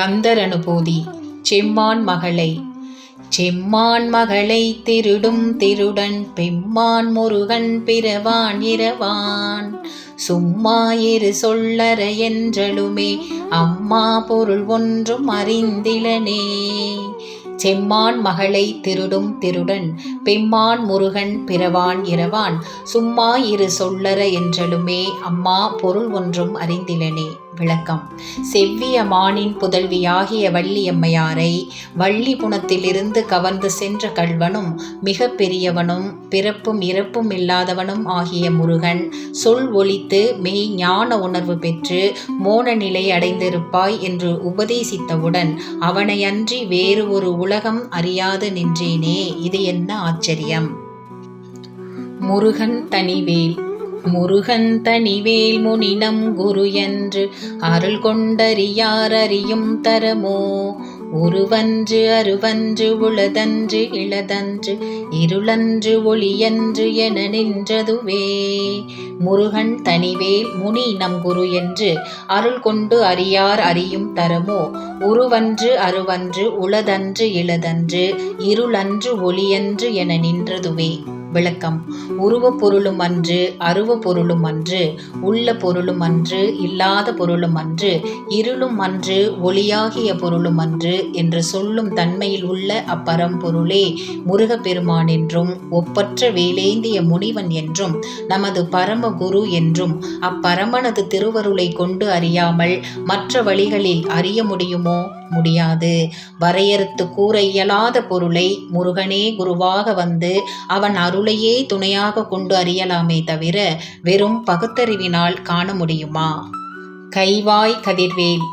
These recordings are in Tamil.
கந்தர் அனுபூதி செம்மான் மகளை. செம்மான் மகளை திருடும் திருடன் பெம்மான் முருகன் பிறவான் இரவான். சும்மா இரு சொல்லற என்றலுமே அம்மா பொருள் ஒன்றும் அறிந்திலனே. செம்மான் மகளை திருடும் திருடன் பெம்மான் முருகன் பிறவான் இரவான். சும்மா இரு சொல்லற என்றலுமே அம்மா பொருள் ஒன்றும் அறிந்திலனே. விளக்கம். செவ்விய மானின் புதல்வியாகிய வள்ளியம்மையாரை வள்ளி புனத்திலிருந்து கவர்ந்து சென்ற கள்வனும் மிக பெரியவனும் பிறப்பும் இறப்பும் இல்லாதவனும் ஆகிய முருகன் சொல் ஒழித்து மெய் ஞான உணர்வு பெற்று மோன நிலை அடைந்திருப்பாய் என்று உபதேசித்தவுடன் அவனையன்றி வேறு ஒரு உலகம் அறியாது நின்றேனே இது என்ன ஆச்சரியம்? முருகன் தனிவேல். முருகன் தனிவேல் முனினம் குரு என்று அருள் கொண்டறியார் அறியும் தரமோ? உருவன்று அருவன்று உளதன்று இளதன்று இருளன்று ஒளியன்று என நின்றதுவே. முருகன் தனிவேல் முனி நம் குரு என்று அருள் கொண்டு அறியார் அறியும் தரமோ? உருவன்று அருவன்று உளதன்று இளதன்று இருளன்று ஒளியன்று என நின்றதுவே. விளக்கம். உருவ பொருளும் அன்று அருவ பொருளும் அன்று உள்ள பொருளும் அன்று இல்லாத பொருளும் அன்று இருளும் அன்று ஒளியாகிய பொருளும் அன்று என்று சொல்லும் தன்மையில் உள்ள அப்பரம்பொருளே முருகப்பெருமான் என்றும் ஒப்பற்ற வேலேந்திய முனிவன் என்றும் நமது பரம குரு என்றும் அப்பரமனது திருவருளை கொண்டு அறியாமல் மற்ற வழிகளில் அறிய முடியுமோ? முடியாது. வரையறுத்து கூற இயலாத பொருளை முருகனே குருவாக வந்து அவன் அருளையே துணையாக கொண்டு அறியலாமே தவிர வெறும் பகுத்தறிவினால் காண முடியுமா? கைவாய் கதிர்வேல்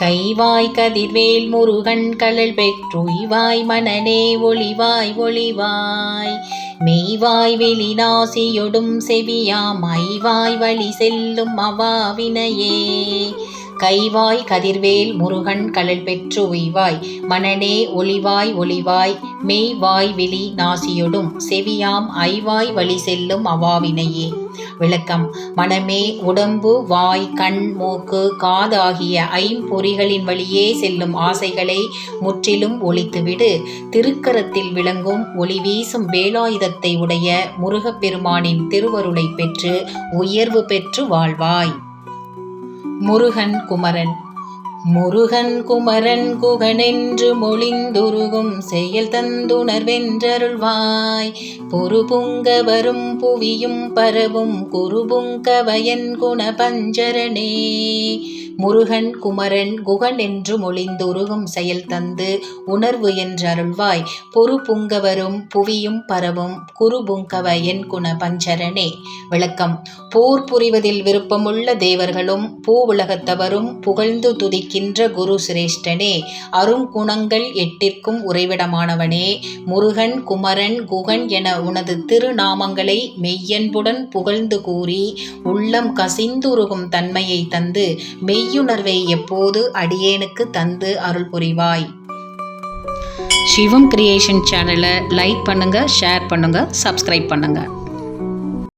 கைவாய் கதிர்வேல் முருகன் கழல் பெற்றுய்வாய் மனநே ஒளிவாய் ஒளிவாய். மெய்வாய் வெளிநாசியொடும் செவியாம் ஐவாய் வழி செல்லும் அவாவினையே. கைவாய் கதிர்வேல் முருகன் கழல் பெற்று உய்வாய். மனனே ஒளிவாய் ஒளிவாய் மெய்வாய் விழி நாசியொடும். செவியாம் ஐவாய் வழி செல்லும் அவாவினையே. விளக்கம். மனமே உடம்பு வாய் கண் மூக்கு காதாகிய ஐம்பொறிகளின் வழியே செல்லும் ஆசைகளை முற்றிலும் ஒழித்துவிடு. திருக்கரத்தில் விளங்கும் ஒளி வீசும் வேலாயுதத்தை உடைய முருகப்பெருமானின் திருவருளை பெற்று உயர்வு பெற்று வாழ்வாய். முருகன் குமரன். முருகன் குமரன் குகனென்று மொழிந்துருகும் செயல் தந்துணர்வென்றருள்வாய். பொறுபுங்க வரும் புவியும் பரவும் குருபுங்கவயன் குண பஞ்சரணே முருகன் குமரன் குகன் என்று மொழிந்துருகும் செயல் தந்து உணர்வு என்றருள்வாய். பொறு புங்கவரும் புவியும் பரவும் குருபுங்கவ என் குண பஞ்சரனே. விளக்கம். போர் புரிவதில் விருப்பமுள்ள தேவர்களும் பூவுலகத்தவரும் புகழ்ந்து துதிக்கின்ற குரு சிரேஷ்டனே. அருங்குணங்கள் எட்டிற்கும் உறைவிடமானவனே. முருகன் குமரன் குகன் என உனது திருநாமங்களை மெய்யன்புடன் புகழ்ந்து கூறி உள்ளம் கசிந்துருகும் தன்மையை தந்து மெய் மெய்யுணர்வை எப்போது அடியேனுக்கு தந்து அருள் புரிவாய்? சிவம் கிரியேஷன் சேனலை லைக் பண்ணுங்கள் ஷேர் பண்ணுங்கள் சப்ஸ்கிரைப் பண்ணுங்கள்